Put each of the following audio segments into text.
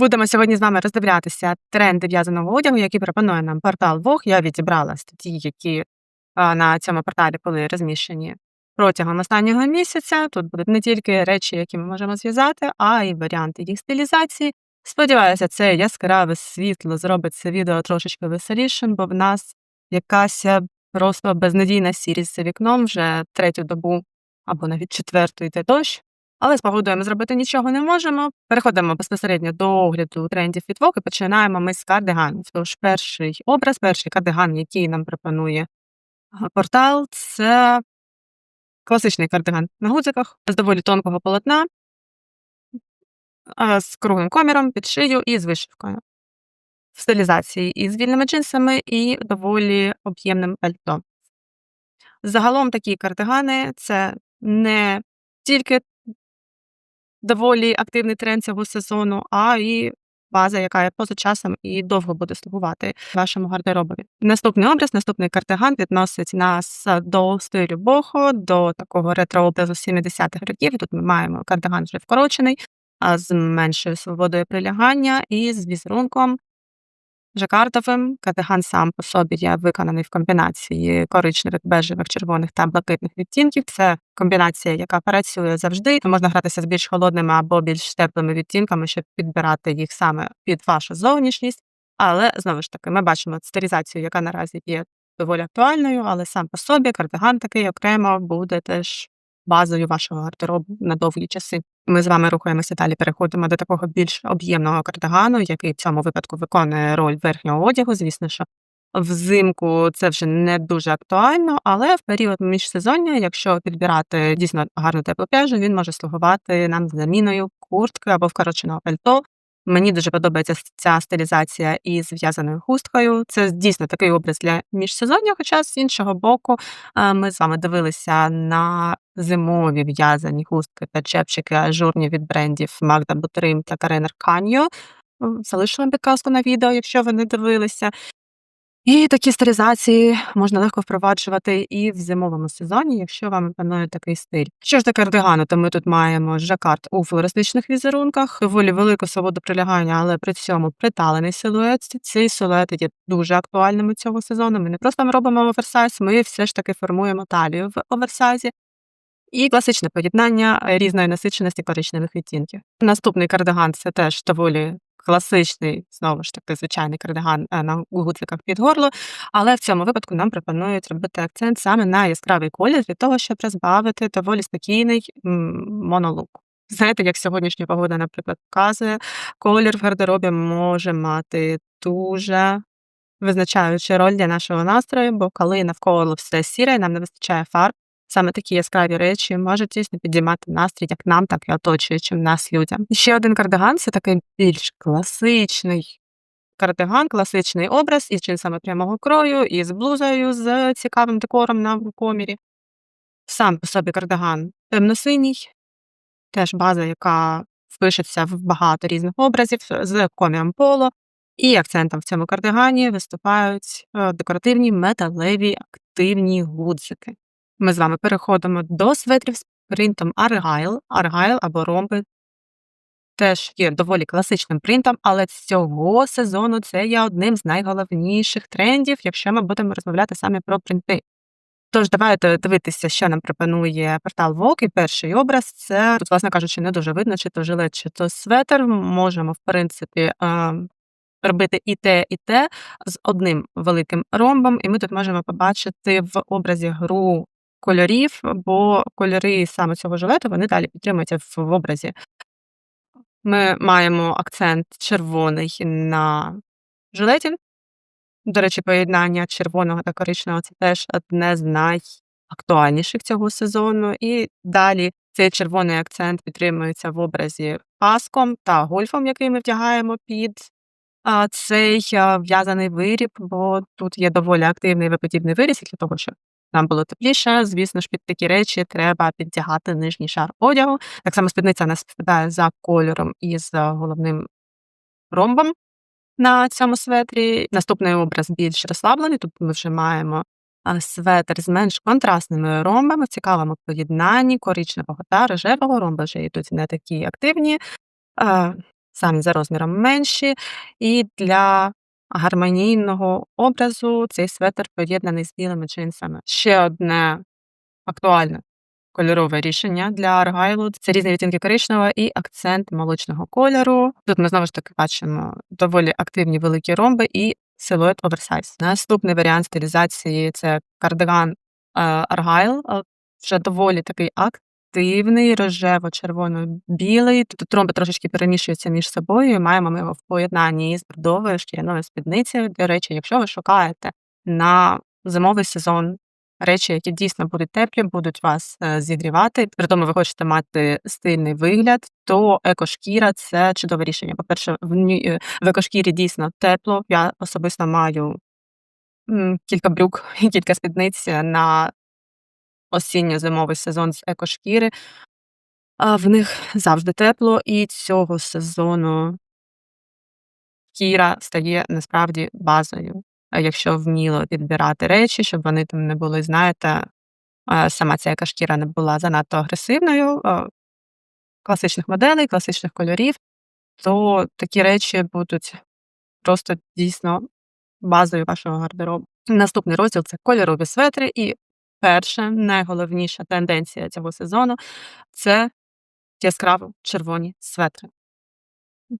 Будемо сьогодні з вами роздивлятися тренди в'язаного одягу, які пропонує нам портал Vogue. Я відібрала статті, які на цьому порталі були розміщені протягом останнього місяця. Тут будуть не тільки речі, які ми можемо зв'язати, а й варіанти їх стилізації. Сподіваюся, це яскраве світло зробить це відео трошечки веселішим, бо в нас якась е, просто безнадійна сірість за вікном вже третю добу або навіть четверту йде дощ. Але з погодою ми зробити нічого не можемо. Переходимо безпосередньо до огляду трендів від Vogue і починаємо ми з кардиганів. Тож перший образ, перший кардиган, який нам пропонує портал, це класичний кардиган на гудзиках з доволі тонкого полотна, з круглим коміром під шию і з вишивкою. В стилізації із вільними джинсами і доволі об'ємним пальто. Загалом такі кардигани це не тільки доволі активний тренд цього сезону, а і база, яка є поза часом і довго буде слугувати вашому гардеробові. Наступний образ, наступний кардиган відносить нас до стилю бохо, до такого ретро-образу 70-х років. Тут ми маємо кардиган вже вкорочений, а з меншою свободою прилягання і з візерунком жакардовим. Кардиган сам по собі є виконаний в комбінації коричневих, бежевих, червоних та блакитних відтінків. Це комбінація, яка працює завжди. Можна гратися з більш холодними або більш теплими відтінками, щоб підбирати їх саме під вашу зовнішність. Але знову ж таки, ми бачимо стилізацію, яка наразі є доволі актуальною, але сам по собі кардиган такий окремо буде теж базою вашого гардеробу на довгі часи. Ми з вами рухаємося далі. Переходимо до такого більш об'ємного кардигану, який в цьому випадку виконує роль верхнього одягу. Звісно, що взимку це вже не дуже актуально, але в період міжсезоння, якщо підбирати дійсно гарну теплу пряжу, він може слугувати нам заміною куртки або вкороченого пальто. Мені дуже подобається ця стилізація із зв'язаною хусткою. Це дійсно такий образ для міжсезоння, хоча з іншого боку, е, ми з вами дивилися на зимові в'язані хустки та чепчики ажурні від брендів Magda Butrim та Karen Arcanio. Залишила підказку на відео, якщо ви не дивилися. І такі стилізації можна легко впроваджувати і в зимовому сезоні, якщо вам панує такий стиль. Що ж до кардигану, то ми тут маємо жакард у флористичних візерунках, доволі велику свободу прилягання, але при цьому приталений силует. Ці силуети є дуже актуальними цього сезону. Ми не просто робимо оверсайз, ми все ж таки формуємо талію в оверсайзі. І класичне поєднання різної насиченості коричневих відтінків. Наступний кардиган це теж доволі класичний, знову ж таки, звичайний кардиган е, на гуциках під горло, але в цьому випадку нам пропонують робити акцент саме на яскравий колір для того, щоб розбавити доволі спокійний монолук. Знаєте, як сьогоднішня погода, наприклад, показує, колір в гардеробі може мати дуже визначаючу роль для нашого настрою, бо коли навколо все сіре, нам не вистачає фарб, Саме такі яскраві речі можуть дійсно підіймати настрій як нам, так і оточуючим нас людям. ще один кардиган це такий більш класичний кардиган, класичний образ із джинсами прямого крою, і з блузою з цікавим декором на комірі. Сам по собі кардиган темно-синій, теж база, яка впишеться в багато різних образів з коміром поло. І акцентом в цьому кардигані виступають е, декоративні металеві активні гудзики. Ми з вами переходимо до светрів з принтом Argyle. Argyle або ромби теж є доволі класичним принтом, але цього сезону це є одним з найголовніших трендів, якщо ми будемо розмовляти саме про принти. Тож, давайте дивитися, що нам пропонує портал Vogue. І перший образ це, тут, власне кажучи, не дуже видно, чи то жилет, чи то светр. Можемо, в принципі, робити і те, і те з одним великим ромбом, і ми тут можемо побачити в образі гру кольорів, бо кольори саме цього жилету вони далі підтримуються в образі. Ми маємо акцент червоний на жилеті. До речі, поєднання червоного та коричневого це теж одне з найактуальніших цього сезону. І далі цей червоний акцент підтримується в образі паском та гольфом, який ми вдягаємо під цей в'язаний виріб, бо тут є доволі активний виподібний виріс, для того, щоб нам було тепліше. Звісно ж, під такі речі треба підтягати нижній шар одягу. Так само спідниця нас співпадає за кольором і з головним ромбом на цьому светрі. Наступний образ більш розслаблений. Тут ми вже маємо светр з менш контрастними ромбами, в цікавому поєднанні коричневого та рожевого ромби вже йдуть не такі активні. самі за розміром менші, і для гармонійного образу цей светр поєднаний з білими джинсами. Ще одне актуальне кольорове рішення для аргайлу це різні відтінки коричневого і акцент молочного кольору. Тут ми знову ж таки бачимо доволі активні великі ромби і силует оверсайз. Наступний варіант стилізації це кардиган аргайл, вже доволі такий активний, рожево-червоно-білий. Тут ромби трошечки перемішуються між собою. і Маємо ми його в поєднанні з бордовою шкіряною спідницею. До речі, якщо ви шукаєте на зимовий сезон речі, які дійсно будуть теплі, будуть вас е, зігрівати. При тому ви хочете мати стильний вигляд, то екошкіра це чудове рішення. По-перше, е, в екошкірі дійсно тепло. Я особисто маю кілька брюк і кілька спідниць на осінньо-зимовий сезон з екошкіри. А в них завжди тепло, і цього сезону шкіра стає насправді базою якщо вміло підбирати речі, щоб вони там не були, знаєте, сама ця яка шкіра не була занадто агресивною, класичних моделей, класичних кольорів, то такі речі будуть просто дійсно базою вашого гардеробу. Наступний розділ це кольорові светри, і перша найголовніша тенденція цього сезону це яскраво червоні светри.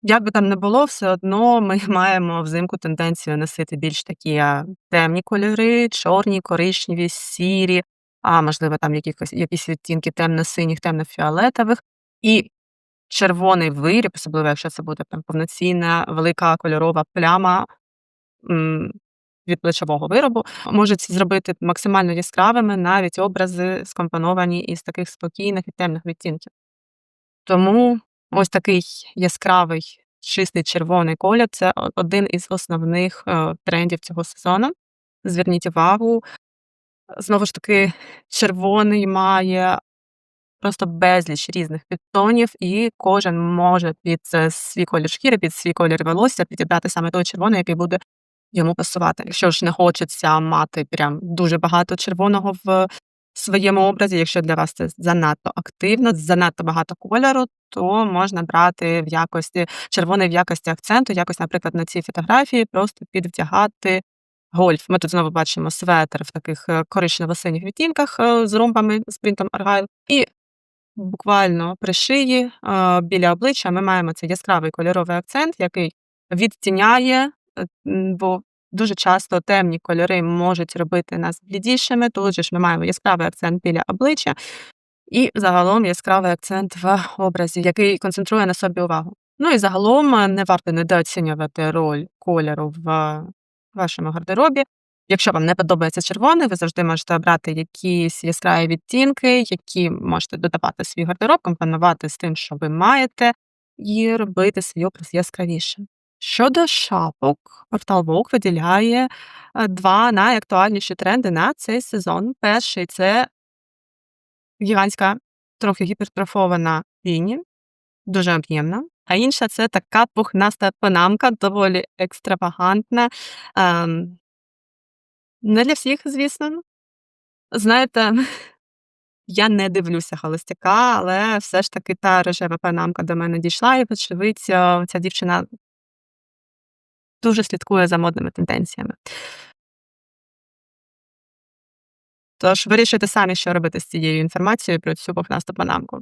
Як би там не було, все одно ми маємо взимку тенденцію носити більш такі темні кольори, чорні, коричневі, сірі, а можливо, там якихось якісь відтінки темно-синіх, темно-фіолетових. І червоний виріб, особливо якщо це буде там повноцінна велика кольорова пляма від плечового виробу, можуть зробити максимально яскравими навіть образи, скомпоновані із таких спокійних і темних відтінків. Тому Ось такий яскравий чистий червоний колір це один із основних е, трендів цього сезону. Зверніть увагу. Знову ж таки, червоний має просто безліч різних підтонів, і кожен може під е, свій колір шкіри, під свій колір волосся підібрати саме той червоний, який буде йому пасувати. Якщо ж не хочеться мати прям дуже багато червоного в своєму образі, якщо для вас це занадто активно, занадто багато кольору, то можна брати в якості червоний в якості акценту, якось, наприклад, на цій фотографії просто підвдягати гольф. Ми тут знову бачимо светр в таких е, коричнево-синіх відтінках е, з ромбами з принтом аргайл. І буквально при шиї е, біля обличчя ми маємо цей яскравий кольоровий акцент, який відтіняє, бо Дуже часто темні кольори можуть робити нас блідішими. Тут же ж ми маємо яскравий акцент біля обличчя і загалом яскравий акцент в образі, який концентрує на собі увагу. Ну і загалом е, не варто недооцінювати роль кольору в вашому гардеробі. Якщо вам не подобається червоний, ви завжди можете обрати якісь яскраві відтінки, які можете додавати свій гардероб, компонувати з тим, що ви маєте, і робити свій образ яскравішим. Щодо шапок, портал Vogue виділяє е, два найактуальніші тренди на цей сезон. Перший це гігантська, трохи гіпертрофована піні, дуже об'ємна. А інша це така пухнаста панамка, доволі екстравагантна. Ем, не для всіх, звісно. Знаєте, я не дивлюся холостяка, але все ж таки та рожева панамка до мене дійшла, і, вочевидь, ця дівчина дуже слідкує за модними тенденціями. Тож вирішуйте самі, що робити з цією інформацією про цю пухнасту панамку.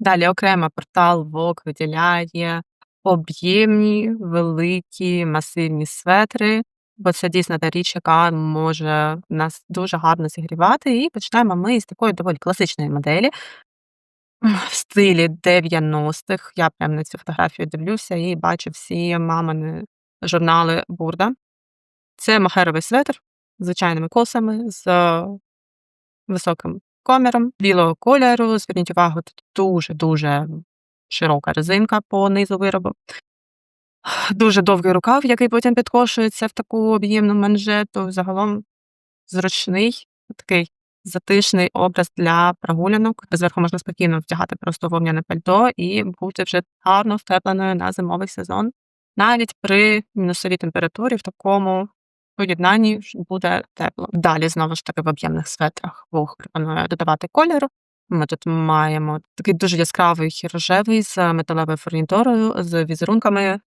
Далі окремо портал Vogue виділяє об'ємні, великі, масивні светри, бо це дійсно та річ, яка може нас дуже гарно зігрівати. І починаємо ми з такої доволі класичної моделі в стилі 90-х. Я прям на цю фотографію дивлюся і бачу всі мамини журнали Бурда. Це махеровий светр з звичайними косами, з високим коміром білого кольору. Зверніть увагу, тут дуже-дуже широка резинка по низу виробу. Дуже довгий рукав, який потім підкошується в таку об'ємну манжету. Загалом зручний, такий затишний образ для прогулянок. Зверху можна спокійно вдягати просто вовняне пальто і бути вже гарно втепленою на зимовий сезон. Навіть при мінусовій температурі в такому поєднанні буде тепло. Далі, знову ж таки, в об'ємних светрах Вог пропонує додавати кольору. Ми тут маємо такий дуже яскравий рожевий з металевою фурнітурою, з візерунками,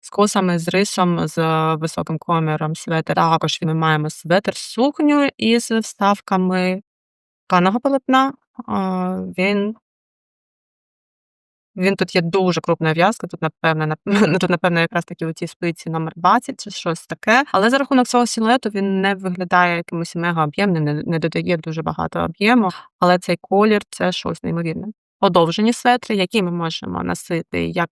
з косами, з рисом, з високим коміром светр. Також ми маємо светр-сукню із вставками тканого полотна. Він він тут є дуже крупна в'язка, тут, напевне, нап ну, тут, напевно, якраз таки оці спиці номер 20 чи щось таке. Але за рахунок свого силуету він не виглядає якимось мега об'ємним, не не додає дуже багато об'єму, але цей колір це щось неймовірне. Подовжені светри, які ми можемо носити як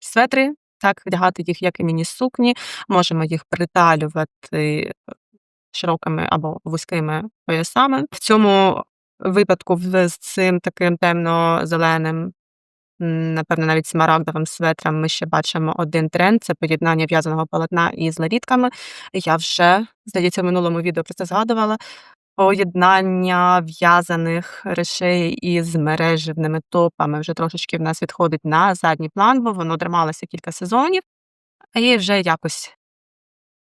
светри, так вдягати їх як і міні-сукні, можемо їх приталювати широкими або вузькими поясами. В цьому випадку з цим таким темно-зеленим, напевно, навіть смарагдовим светром ми ще бачимо один тренд це поєднання в'язаного полотна із ларітками. Я вже, здається, в минулому відео про це згадувала. Поєднання в'язаних речей із мережевними топами вже трошечки в нас відходить на задній план, бо воно трималося кілька сезонів, і вже якось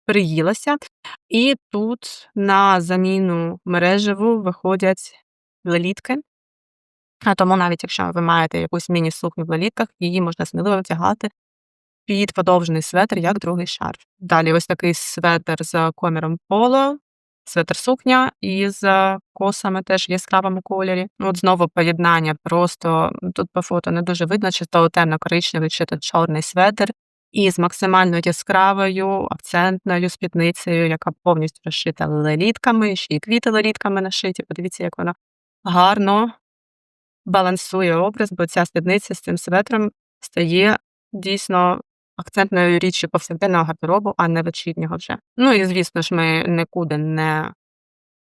приїлося. І тут на заміну мережеву виходять лелітки. А тому навіть якщо ви маєте якусь міні-сукню в лелітках, її можна сміливо вдягати під подовжений светр, як другий шарф. Далі ось такий светр з коміром поло, светр-сукня із косами теж в яскравому кольорі. Ну, от знову поєднання просто тут по фото не дуже видно, чи то темно-коричневий, чи то чорний светр із максимально яскравою акцентною спідницею, яка повністю розшита лелітками, ще й квіти лелітками нашиті. Подивіться, як вона гарно балансує образ, бо ця спідниця з цим светром стає дійсно акцентною річчю повсякденного гардеробу, а не вечірнього вже. Ну і звісно ж, ми нікуди не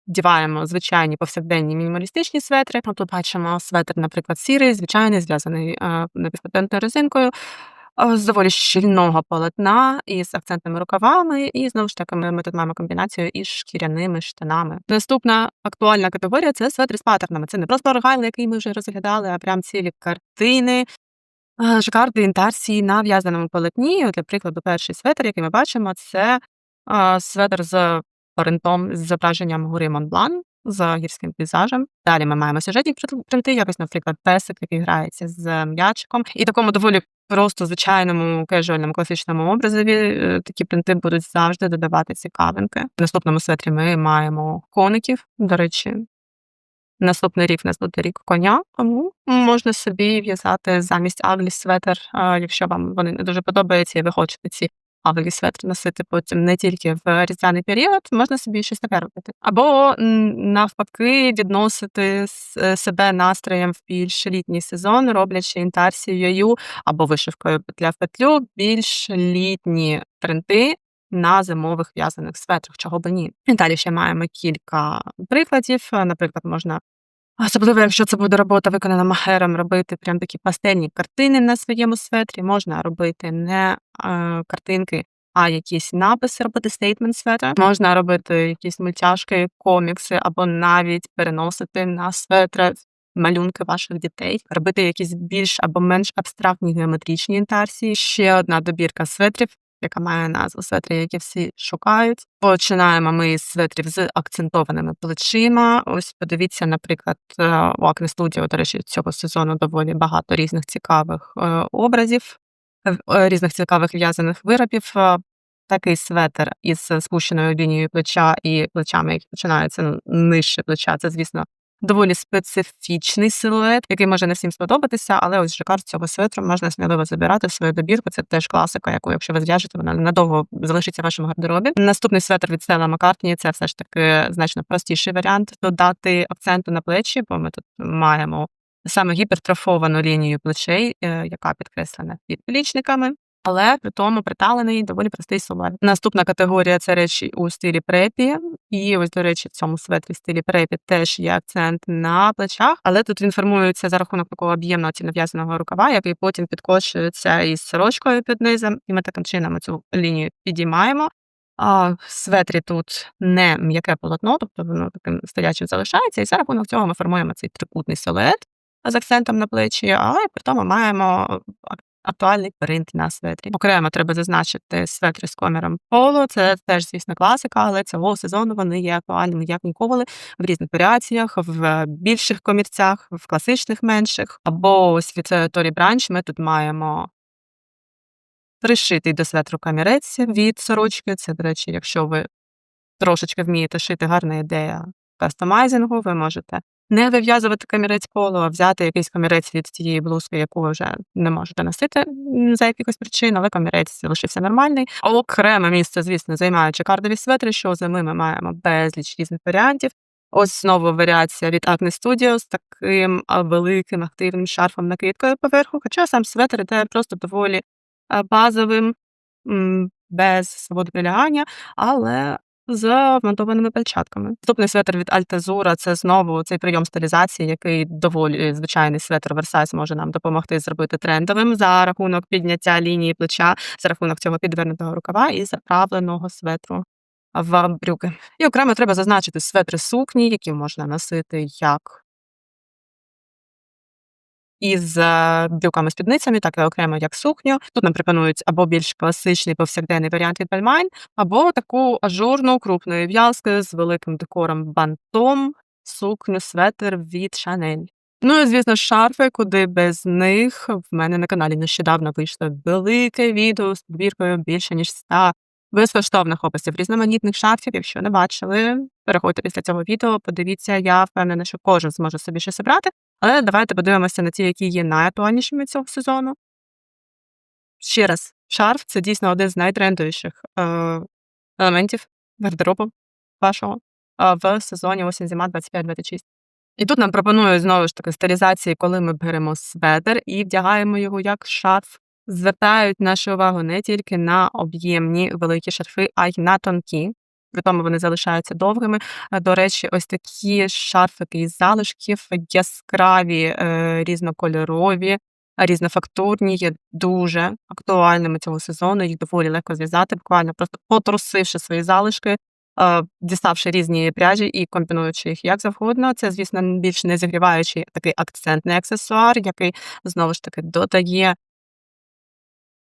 вдіваємо звичайні повсякденні мінімалістичні светри. Ну, тут бачимо светр, наприклад, сірий, звичайний, зв'язаний е, напівпатентною резинкою. З доволі щільного полотна із акцентними рукавами, і знову ж таки ми, тут маємо комбінацію із шкіряними штанами. Наступна актуальна категорія це светри з паттернами. Це не просто оргайл, який ми вже розглядали, а прям цілі картини, е, жакарди, інтарсії на в'язаному полотні. От, Для прикладу, перший светр, який ми бачимо, це е, светр з принтом з зображенням гори Монблан з гірським пейзажем. Далі ми маємо сюжетні принти, якось, наприклад, песик, який грається з м'ячиком. І такому доволі просто звичайному кежуальному класичному образові е, такі принти будуть завжди додавати цікавинки. В наступному светрі ми маємо коників. До речі, наступний рік у нас буде рік коня, тому можна собі в'язати замість аглі светр, а, якщо вам вони не дуже подобаються, і ви хочете ці аглі светри носити потім не тільки в різдвяний період, можна собі щось таке робити. Або навпаки відносити е, себе настроєм в більш літній сезон, роблячи інтарсією або вишивкою петля в петлю, більш літні принти на зимових в'язаних светрах, чого би ні. І далі ще маємо кілька прикладів. Наприклад, можна Особливо, якщо це буде робота виконана махером, робити прям такі пастельні картини на своєму светрі. Можна робити не е, картинки, а якісь написи, робити стейтмент светр. Можна робити якісь мультяшки, комікси, або навіть переносити на светри малюнки ваших дітей, робити якісь більш або менш абстрактні геометричні інтарсії. Ще одна добірка светрів. Яка має назву светри, які всі шукають. Починаємо ми з светрів з акцентованими плечима. Ось подивіться, наприклад, е, у Acne Studio, до речі, цього сезону доволі багато різних цікавих е, образів, е, різних цікавих в'язаних виробів. Такий светр із спущеною лінією плеча і плечами, які починаються ну, нижче плеча. Це, звісно, доволі специфічний силует, який може не всім сподобатися, але ось жакард цього светру можна сміливо забирати в свою добірку. Це теж класика, яку, якщо ви зв'яжете, вона надовго залишиться в вашому гардеробі. Наступний светр від Стелла Маккартні – це все ж таки значно простіший варіант додати акценту на плечі, бо ми тут маємо саме гіпертрофовану лінію плечей, е, яка підкреслена під плічниками. Але при тому приталений доволі простий силует. Наступна категорія це речі у стилі препі. І ось, до речі, в цьому светрі стилі препі теж є акцент на плечах, але тут він формується за рахунок такого об'ємного цільнов'язаного рукава, який потім підкочується із сорочкою під низом, і ми таким чином цю лінію підіймаємо. А в светрі тут не м'яке полотно, тобто воно таким стоячим залишається, і за рахунок цього ми формуємо цей трикутний силует з акцентом на плечі, але при тому маємо актуальний принт на светрі. Окремо треба зазначити светри з коміром поло. Це теж, звісно, класика, але цього сезону вони є актуальними як ніколи в різних варіаціях, в більших комірцях, в класичних менших. Або ось від е, Tory Branch ми тут маємо пришитий до светру камірець від сорочки. Це, до речі, якщо ви трошечки вмієте шити, гарна ідея кастомайзингу, ви можете не вив'язувати камірець поло, а взяти якийсь камірець від тієї блузки, яку ви вже не можете носити за якихось причин, але камірець залишився нормальний. Окреме місце, звісно, займають чакардові светри, що зими ми маємо безліч різних варіантів. Ось знову варіація від Acne Studio з таким великим активним шарфом накидкою поверху, хоча сам светр іде просто доволі базовим, без свободи прилягання, але з вмонтованими пальчатками. Наступний светр від Альтезура це знову цей прийом стилізації, який доволі звичайний светр Версайз може нам допомогти зробити трендовим за рахунок підняття лінії плеча, за рахунок цього підвернутого рукава і заправленого светру в брюки. І окремо треба зазначити светри сукні, які можна носити як із е, брюками-спідницями, так і окремо як сукню. Тут нам пропонують або більш класичний повсякденний варіант від Balmain, або таку ажурну крупної в'язки з великим декором бантом, сукню, светр від Chanel. Ну і звісно, шарфи, куди без них. В мене на каналі нещодавно вийшло велике відео з підбіркою більше ніж 100 безкоштовних описів різноманітних шарфів. Якщо не бачили, переходьте після цього відео, подивіться, я впевнена, що кожен зможе собі щось обрати. Але давайте подивимося на ті, які є найактуальнішими цього сезону. Ще раз, шарф це дійсно один з найтрендовіших е, елементів гардеробу вашого е, в сезоні осінь зима 25-26. І тут нам пропонують знову ж таки стилізації, коли ми беремо светр і вдягаємо його як шарф. Звертають нашу увагу не тільки на об'ємні великі шарфи, а й на тонкі. При тому вони залишаються довгими. Е, До речі, ось такі шарфики із залишків яскраві, е, різнокольорові, різнофактурні є дуже актуальними цього сезону. Їх доволі легко зв'язати, буквально просто потрусивши свої залишки, е, діставши різні пряжі і комбінуючи їх як завгодно. Це, звісно, більш не зігріваючий такий акцентний аксесуар, який знову ж таки додає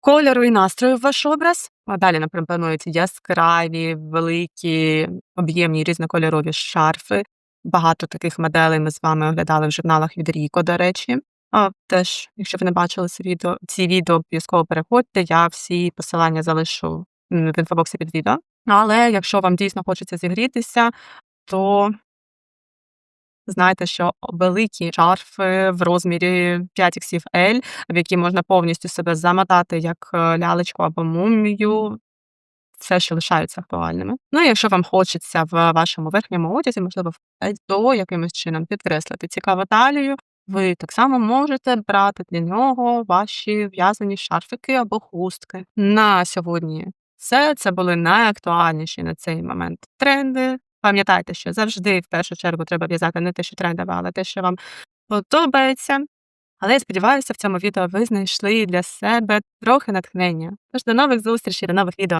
кольору і настрою в ваш образ. А далі нам пропонують яскраві, великі, об'ємні різнокольорові шарфи. Багато таких моделей ми з вами оглядали в журналах від Ріко, до речі. А, теж, якщо ви не бачили ці відео, ці відео обов'язково переходьте. Я всі посилання залишу в інфобоксі під відео. Але якщо вам дійсно хочеться зігрітися, то знайте, що великі шарфи в розмірі 5XL, в які можна повністю себе замотати як е, лялечку або мумію, все ще лишаються актуальними. Ну і якщо вам хочеться в вашому верхньому одязі, можливо, до якимось чином підкреслити цікаву талію, ви так само можете брати для нього ваші в'язані шарфики або хустки. На сьогодні все це були найактуальніші на цей момент тренди. Пам'ятайте, що завжди в першу чергу треба в'язати не те, що трендове, але те, що вам подобається. Але я сподіваюся, в цьому відео ви знайшли для себе трохи натхнення. Тож до нових зустрічей, до нових відео.